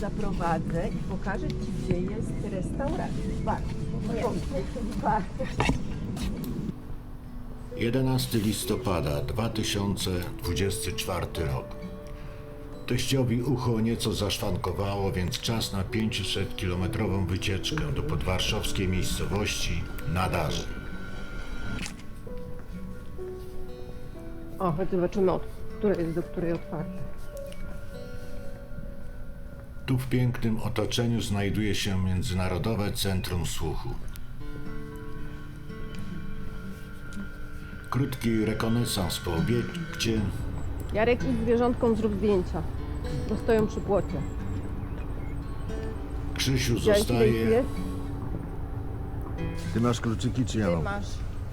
zaprowadzę i pokażę Ci, gdzie jest restauracja. Bar. Bar. 11 listopada 2024 rok. Teściowi ucho nieco zaszwankowało, więc czas na 500-kilometrową wycieczkę do podwarszawskiej miejscowości Nadarzy. O, chodź zobaczymy, od której jest do której otwarte. Tu w pięknym otoczeniu znajduje się Międzynarodowe Centrum Słuchu. Krótki rekonesans po obiekcie Jarek, idź zwierzątkom, zrób zdjęcia. Bo stoją przy płocie. Krzysiu Widziałeś, ile ich zostaje jest? Ty masz kluczyki czy ja Ty mam? masz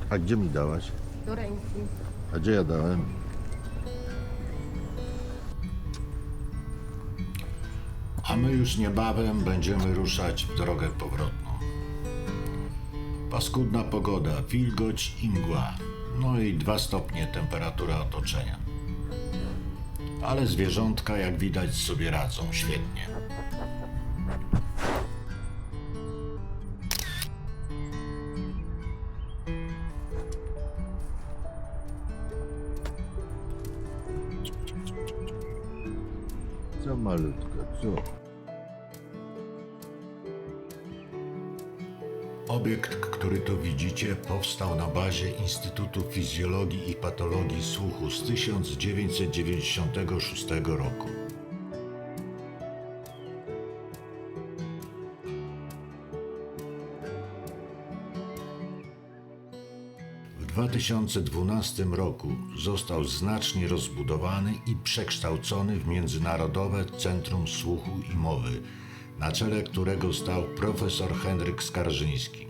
A gdzie mi dałaś? do ręki. A gdzie ja dałem? A my już niebawem będziemy ruszać w drogę powrotną. Paskudna pogoda, wilgoć i mgła, no i dwa stopnie temperatura otoczenia. Ale zwierzątka, jak widać, sobie radzą świetnie. Co malutko, co? Obiekt, który tu widzicie, powstał na bazie Instytutu Fizjologii i Patologii Słuchu z 1996 roku. W 2012 roku został znacznie rozbudowany i przekształcony w Międzynarodowe Centrum Słuchu i Mowy, na czele którego stał profesor Henryk Skarżyński.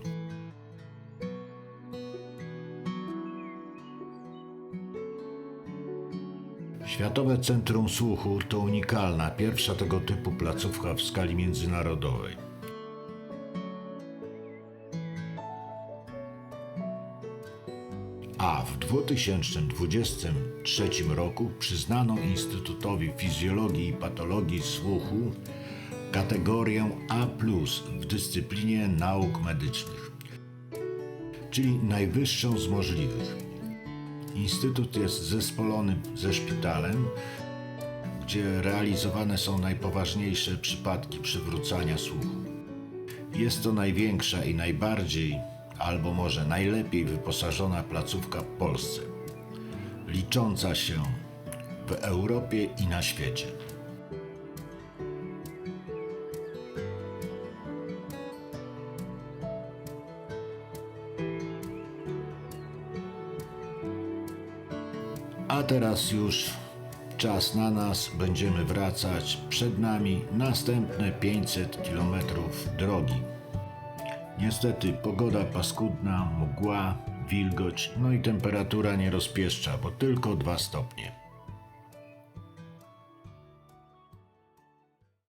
Światowe Centrum Słuchu to unikalna, pierwsza tego typu placówka w skali międzynarodowej. A w 2023 roku przyznano Instytutowi Fizjologii i Patologii Słuchu kategorię A w dyscyplinie nauk medycznych, czyli najwyższą z możliwych. Instytut jest zespolony ze szpitalem, gdzie realizowane są najpoważniejsze przypadki przywrócenia słuchu. Jest to największa i najbardziej, albo może najlepiej wyposażona placówka w Polsce, licząca się w Europie i na świecie. A teraz już czas na nas, będziemy wracać. Przed nami następne 500 km drogi. Niestety pogoda paskudna, mgła, wilgoć, no i temperatura nie rozpieszcza, bo tylko 2 stopnie.